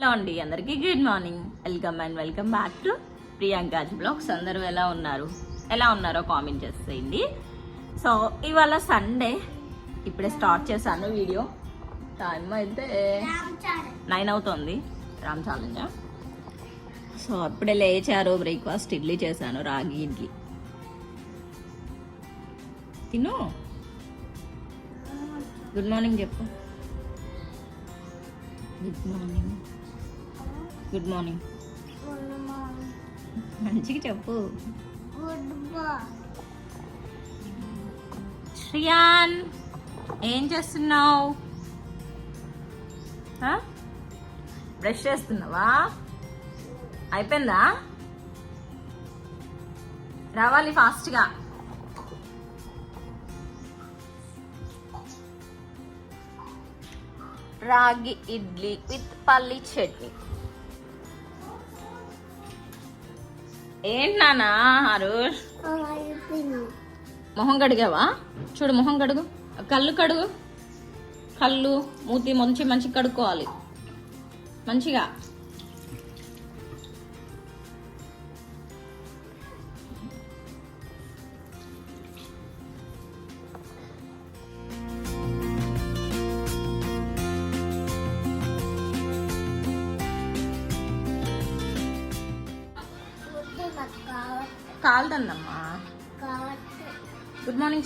Hello అండి అందరికీ good morning welcome and welcome back to Priyanka's blogs అందరూ ఎలా ఉన్నారు? ఎలా ఉన్నారో కామెంట్ చేసేయండి. సో ఇవాళ సండే ఇప్పుడే స్టార్ట్ చేశాను వీడియో టైం అయితే నైన్ అవుతుంది. రామ్ ఛాలెంజ్ సో అప్పుడే లేచారు బ్రేక్ఫాస్ట్ ఇడ్లీ చేశాను రాగి ఇడ్లీ. తిను? గుడ్ మార్నింగ్ చెప్పు. గుడ్ మార్నింగ్ గుడ్ మార్నింగ్ మంచిగా చెప్పు. శ్రియాన్ ఏం చేస్తున్నావు? బ్రష్ చేస్తున్నావా? అయిపోయిందా? రావాలి ఫాస్ట్గా. రాగి ఇడ్లీ విత్ పల్లి చట్నీ. ఏంటి నాన్న హరుష్? మొహం కడిగావా? చూడు మొహం కడుగు. కళ్ళు కడుగు. కళ్ళు మూతి మంచి మంచి కడుక్కోవాలి. మంచిగా.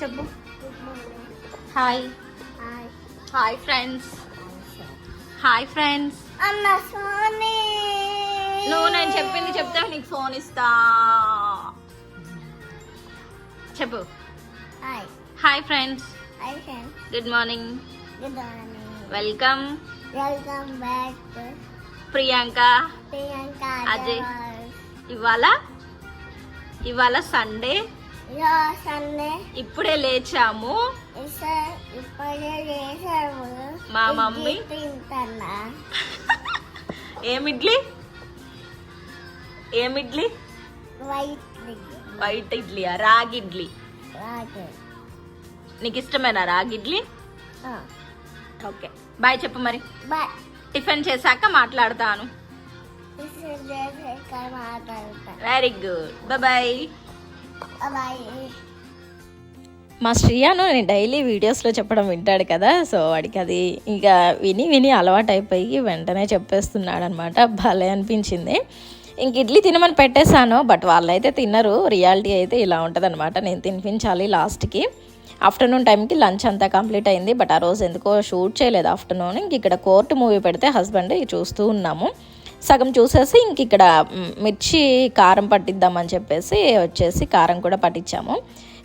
చెప్పు. Hi hi friends hi friends అన్న సోనీ. నువ్వు నేను చెప్పింది చెప్తే నీకు ఫోన్ ఇస్తా. చెప్పు. Hi friends good morning good morning welcome welcome back Priyanka Priyanka Ajay. ఇవాళ ఇవాళ సండే ఇప్పుడే లేచాము. మా మమ్మీ. తింటున్నా. ఏం ఇడ్లీ? ఏం ఇడ్లీ? White white ఇడ్లీయా? రాగి ఇడ్లీ. రాగే. నీకు ఇష్టమేనా రాగి ఇడ్లీ? ఓకే. బాయ్ చెప్పు మరి. బాయ్. టిఫిన్ చేశాక మాట్లాడతాను. Very good. బాయ్. మా శ్రీయాను నేను డైలీ వీడియోస్లో చెప్పడం వింటాడు కదా సో వాడికి అది ఇంకా విని విని అలవాటు అయిపోయి వెంటనే చెప్పేస్తున్నాడు అనమాట భలే అనిపించింది. ఇంక ఇడ్లీ తినమని పెట్టేశాను బట్ వాళ్ళైతే తినరు రియాలిటీ అయితే ఇలా ఉంటుంది అనమాట నేను తినిపించాలి లాస్ట్కి. ఆఫ్టర్నూన్ టైంకి లంచ్ అంతా కంప్లీట్ అయింది బట్ ఆ రోజు ఎందుకో షూట్ చేయలేదు ఆఫ్టర్నూన్. ఇంక ఇక్కడ కోర్టు మూవీ పెడితే హస్బెండ్ చూస్తూ ఉన్నాము. సగం చూసేసి ఇంక ఇక్కడ మిర్చి కారం పట్టిద్దామని చెప్పేసి వచ్చేసి కారం కూడా పట్టించాము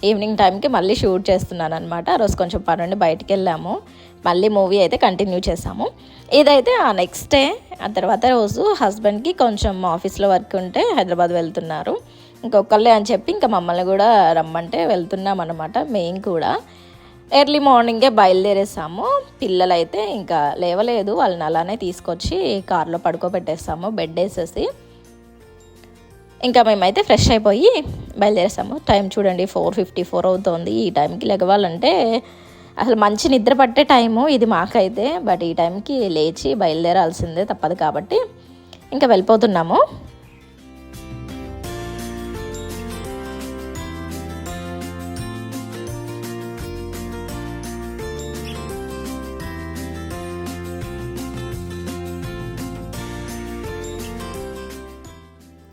ఈవినింగ్ టైంకి మళ్ళీ షూట్ చేస్తున్నాను అనమాట ఆ రోజు కొంచెం పనుండి నుండి బయటికి వెళ్ళాము మళ్ళీ మూవీ అయితే కంటిన్యూ చేసాము ఇదైతే ఆ నెక్స్ట్ డే ఆ తర్వాత రోజు హస్బెండ్కి కొంచెం ఆఫీస్లో వర్క్ ఉంటే హైదరాబాద్ వెళ్తున్నారు. ఇంకొకళ్ళే అని చెప్పి ఇంకా మమ్మల్ని కూడా రమ్మంటే వెళ్తున్నాం అనమాట మేము కూడా. ఎర్లీ మార్నింగే బయలుదేరేసాము. పిల్లలైతే ఇంకా లేవలేదు. వాళ్ళని అలానే తీసుకొచ్చి కార్లో పడుకోబెట్టేస్తాము బెడ్ వేసేసి ఇంకా మేమైతే ఫ్రెష్ అయిపోయి బయలుదేరేసాము. టైం చూడండి ఫోర్ ఫిఫ్టీ ఫోర్ అవుతుంది. ఈ టైంకి లెగవాలంటే అసలు మంచి నిద్ర పట్టే టైము ఇది మాకైతే. బట్ ఈ టైంకి లేచి బయలుదేరాల్సిందే తప్పదు కాబట్టి ఇంకా వెళ్ళిపోతున్నాము.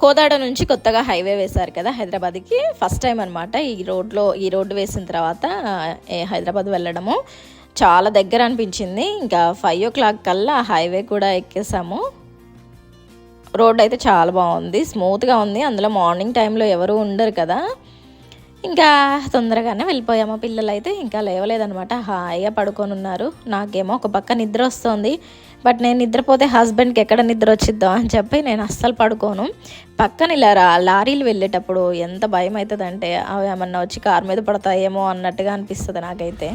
కోదాడ నుంచి కొత్తగా హైవే వేశారు కదా హైదరాబాద్కి. ఫస్ట్ టైం అనమాట ఈ రోడ్లో ఈ రోడ్డు వేసిన తర్వాత ఏ హైదరాబాద్ వెళ్ళడము. చాలా దగ్గర అనిపించింది. ఇంకా ఫైవ్ ఓ క్లాక్ కల్లా హైవే కూడా ఎక్కేసాము. రోడ్ అయితే చాలా బాగుంది. స్మూత్గా ఉంది. అందులో మార్నింగ్ టైంలో ఎవరు ఉండరు కదా. ఇంకా తొందరగానే వెళ్ళిపోయాము. పిల్లలు అయితే ఇంకా లేవలేదనమాట హాయిగా పడుకొని ఉన్నారు. నాకేమో ఒక పక్క నిద్ర వస్తుంది. బట్ నేను నిద్రపోతే హస్బెండ్కి ఎక్కడ నిద్ర వచ్చిద్దాం అని చెప్పి నేను అస్సలు పడుకోను. పక్కన ఇలా రా లారీలు వెళ్ళేటప్పుడు ఎంత భయం అవుతుందంటే అవి ఏమన్నా వచ్చి కారు మీద పడతాయేమో అన్నట్టుగా అనిపిస్తుంది నాకైతే.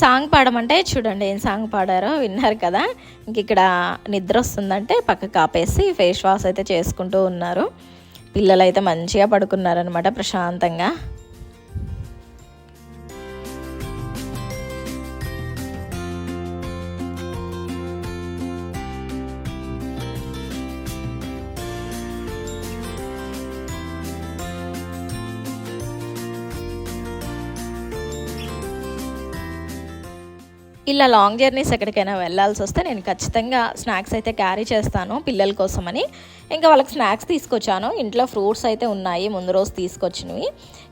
సాంగ్ పాడమంటే చూడండి ఏం సాంగ్ పాడారో విన్నారు కదా. ఇంక ఇక్కడ నిద్ర వస్తుందంటే పక్కకు ఆపేసి ఫేస్ వాష్ అయితే చేసుకుంటూ ఉన్నారు. పిల్లలు అయితే మంచిగా పడుకున్నారనమాట ప్రశాంతంగా. ఇలా లాంగ్ జర్నీస్ ఎక్కడికైనా వెళ్ళాల్సి వస్తే నేను ఖచ్చితంగా స్నాక్స్ అయితే క్యారీ చేస్తాను పిల్లల కోసమని. ఇంకా వాళ్ళకి స్నాక్స్ తీసుకొచ్చాను. ఇంట్లో ఫ్రూట్స్ అయితే ఉన్నాయి ముందు రోజు తీసుకొచ్చినవి.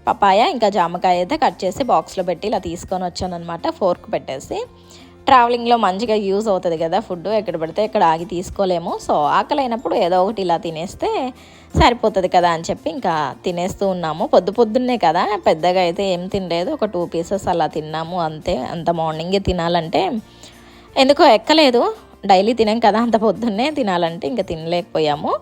పపాయ ఇంకా జామకాయ అయితే కట్ చేసి బాక్స్లో పెట్టి ఇలా తీసుకొని వచ్చాను అనమాట ఫోర్క్ పెట్టేసి. ట్రావెలింగ్లో మంచిగా యూజ్ అవుతుంది కదా ఫుడ్ ఎక్కడ పడితే ఎక్కడ ఆగి తీసుకోలేము. సో ఆకలి అయినప్పుడు ఏదో ఒకటి ఇలా తినేస్తే సరిపోతుంది కదా అని చెప్పి ఇంకా తినేస్తూ ఉన్నాము. పొద్దు పొద్దున్నే కదా పెద్దగా అయితే ఏం తినలేదు. ఒక టూ పీసెస్ అలా తిన్నాము అంతే. అంత మార్నింగే తినాలంటే ఎందుకో ఎక్కలేదు. డైలీ తినాం కదా అంత పొద్దున్నే తినాలంటే ఇంకా తినలేకపోయాము.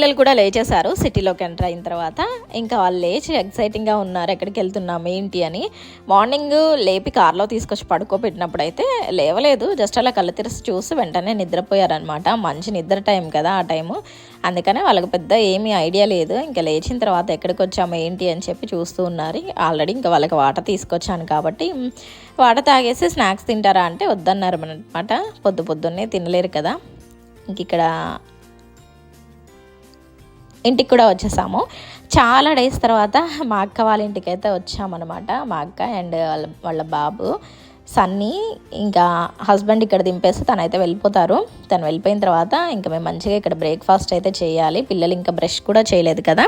పిల్లలు కూడా లేచేశారు సిటీలోకి ఎంటర్ అయిన తర్వాత. ఇంకా వాళ్ళు లేచి ఎక్సైటింగ్గా ఉన్నారు ఎక్కడికి వెళ్తున్నాం ఏంటి అని. మార్నింగ్ లేపి కార్లో తీసుకొచ్చి పడుకోబెట్టినప్పుడు అయితే లేవలేదు. జస్ట్ అలా కళ్ళు తెరిచి చూసి వెంటనే నిద్రపోయారనమాట మంచి నిద్ర టైం కదా ఆ టైము. అందుకనే వాళ్ళకి పెద్ద ఏమీ ఐడియా లేదు. ఇంకా లేచిన తర్వాత ఎక్కడికి వచ్చాము ఏంటి అని చెప్పి చూస్తూ ఉన్నారు. ఆల్రెడీ ఇంకా వాళ్ళకి వాటర్ తీసుకొచ్చాను కాబట్టి వాటర్ తాగేసి స్నాక్స్ తింటారా? అంటే వద్దన్నారు అనమాట పొద్దు పొద్దున్నే తినలేరు కదా. ఇంక ఇక్కడ ఇంటికి కూడా వచ్చేసాము. చాలా డేస్ తర్వాత మా అక్క వాళ్ళ ఇంటికి అయితే వచ్చామన్నమాట. మా అక్క అండ్ వాళ్ళ వాళ్ళ బాబు సన్నీ ఇంకా హస్బెండ్ ఇక్కడ దింపేసి తనైతే వెళ్ళిపోతారు. తను వెళ్ళిపోయిన తర్వాత ఇంకా మేము మంచిగా ఇక్కడ బ్రేక్ఫాస్ట్ అయితే చేయాలి. పిల్లలు ఇంకా బ్రష్ కూడా చేయలేదు కదా.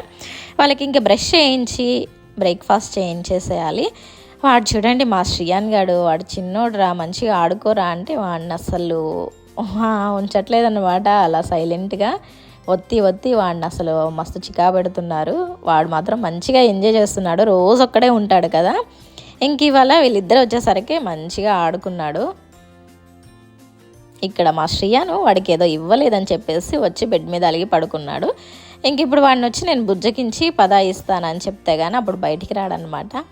వాళ్ళకి ఇంకా బ్రష్ చేయించి బ్రేక్ఫాస్ట్ చేయించేసేయాలి. వాడు చూడండి మా శ్రియాన్ గాడు వాడు చిన్నోడురా మంచిగా ఆడుకోరా అంటే వాడిని అసలు ఉంచట్లేదన్నమాట అలా సైలెంట్గా ఒత్తి ఒత్తి వాడిని అసలు మస్తు చికా పెడుతున్నారు. వాడు మాత్రం మంచిగా ఎంజాయ్ చేస్తున్నాడు. రోజు ఒక్కడే ఉంటాడు కదా. ఇంక ఇవాళ వీళ్ళిద్దరు వచ్చేసరికి మంచిగా ఆడుకున్నాడు. ఇక్కడ మా శ్రీయాను వాడికి ఏదో ఇవ్వలేదని చెప్పేసి వచ్చి బెడ్ మీద అలిగి పడుకున్నాడు. ఇంక ఇప్పుడు వాడిని వచ్చి నేను బుజ్జకించి పదా ఇస్తానని చెప్తే కానీ అప్పుడు బయటికి రాడనమాట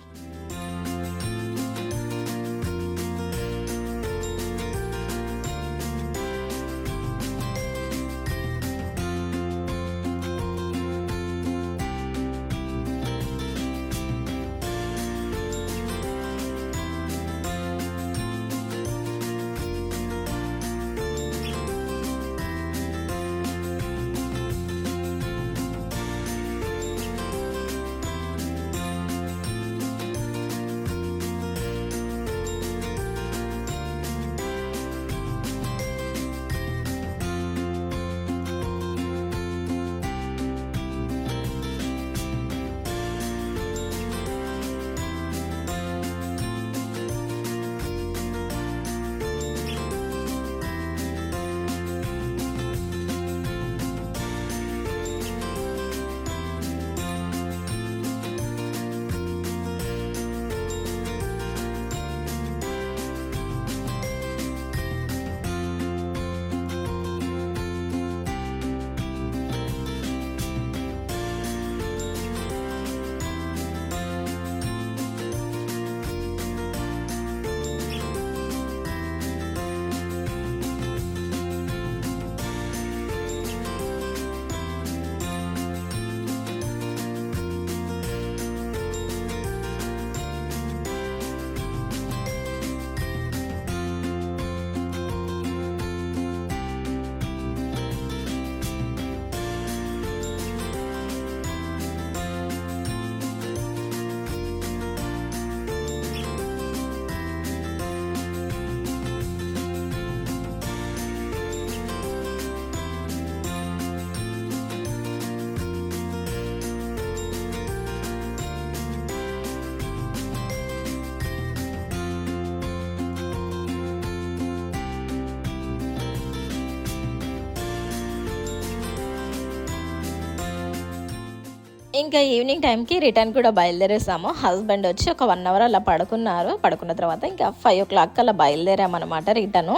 ఇంకా ఈవినింగ్ టైంకి రిటర్న్ కూడా బయలుదేరేసాము. హస్బెండ్ వచ్చి ఒక వన్ అవర్ అలా పడుకున్నారు. పడుకున్న తర్వాత ఇంకా ఫైవ్ ఓ క్లాక్ అలా బయలుదేరామన్నమాట రిటర్ను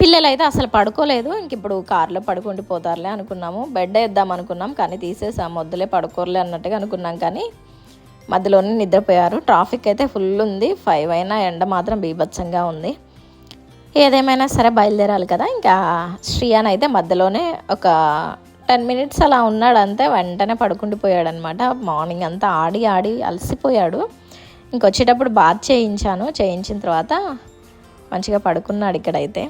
పిల్లలు అయితే అసలు పడుకోలేదు. ఇంక ఇప్పుడు కార్లో పడుకుండి పోతారులే అనుకున్నాము. బెడ్ వేద్దాం అనుకున్నాం కానీ తీసేసాము. వద్దులే పడుకోరులే అన్నట్టుగా అనుకున్నాం కానీ మధ్యలోనే నిద్రపోయారు. ట్రాఫిక్ అయితే ఫుల్ ఉంది. ఫైవ్ అయినా ఎండ మాత్రం బీభత్సంగా ఉంది. ఏదేమైనా సరే బయలుదేరాలి కదా. ఇంకా శ్రీయాన్ అయితే మధ్యలోనే ఒక టెన్ మినిట్స్ అలా ఉన్నాడు అంతే వెంటనే పడుకుండిపోయాడు అనమాట మార్నింగ్ అంతా ఆడి ఆడి అలసిపోయాడు. ఇంకొచ్చేటప్పుడు బాత్ చేయించాను. చేయించిన తర్వాత మంచిగా పడుకున్నాడు ఇక్కడైతే.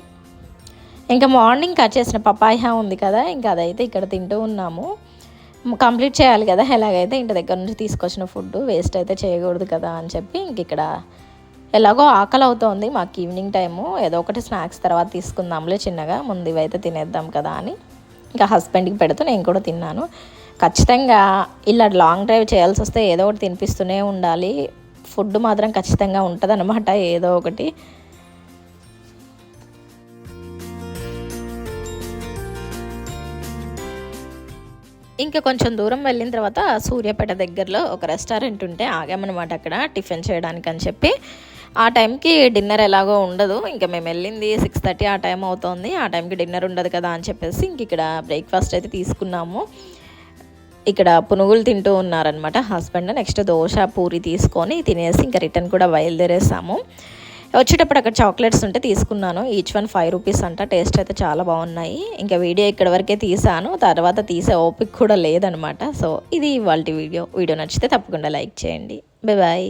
ఇంకా మార్నింగ్ కట్ చేసిన పపాయ ఉంది కదా ఇంకా అదైతే ఇక్కడ తింటూ ఉన్నాము. కంప్లీట్ చేయాలి కదా ఎలాగైతే ఇంటి దగ్గర నుంచి తీసుకొచ్చిన ఫుడ్ వేస్ట్ అయితే చేయకూడదు కదా అని చెప్పి ఇంక ఇక్కడ ఎలాగో ఆకలి అవుతోంది మాకు ఈవినింగ్ టైము ఏదో ఒకటి స్నాక్స్ తర్వాత తీసుకుందాంలే చిన్నగా ముందు ఇవైతే తినేద్దాం కదా అని. ఇంకా హస్బెండ్కి పెడుతూ నేను కూడా తిన్నాను. ఖచ్చితంగా ఇలా లాంగ్ డ్రైవ్ చేయాల్సి వస్తే ఏదో ఒకటి తినిపిస్తూనే ఉండాలి. ఫుడ్ మాత్రం ఖచ్చితంగా ఉంటుంది ఏదో ఒకటి. ఇంకా కొంచెం దూరం వెళ్ళిన తర్వాత సూర్యాపేట దగ్గరలో ఒక రెస్టారెంట్ ఉంటే ఆగామన్నమాట అక్కడ టిఫిన్ చేయడానికి అని చెప్పి. ఆ టైంకి డిన్నర్ ఎలాగో ఉండదు. ఇంకా మేము వెళ్ళింది సిక్స్ థర్టీ ఆ టైం అవుతుంది. ఆ టైంకి డిన్నర్ ఉండదు కదా అని చెప్పేసి ఇంక ఇక్కడ బ్రేక్ఫాస్ట్ అయితే తీసుకున్నాము. ఇక్కడ పునుగులు తింటూ ఉన్నారనమాట హస్బెండ్. నెక్స్ట్ దోశ పూరి తీసుకొని తినేసి ఇంకా రిటర్న్ కూడా బయలుదేరేసాము. వచ్చేటప్పుడు అక్కడ చాక్లెట్స్ ఉంటే తీసుకున్నాను. ఈచ్ వన్ ఫైవ్ రూపీస్ అంట. టేస్ట్ అయితే చాలా బాగున్నాయి. ఇంకా వీడియో ఇక్కడ వరకే తీసాను. తర్వాత తీసే ఓపిక కూడా లేదనమాట సో ఇది ఇవాళ వీడియో. వీడియో నచ్చితే తప్పకుండా లైక్ చేయండి. బాయ్.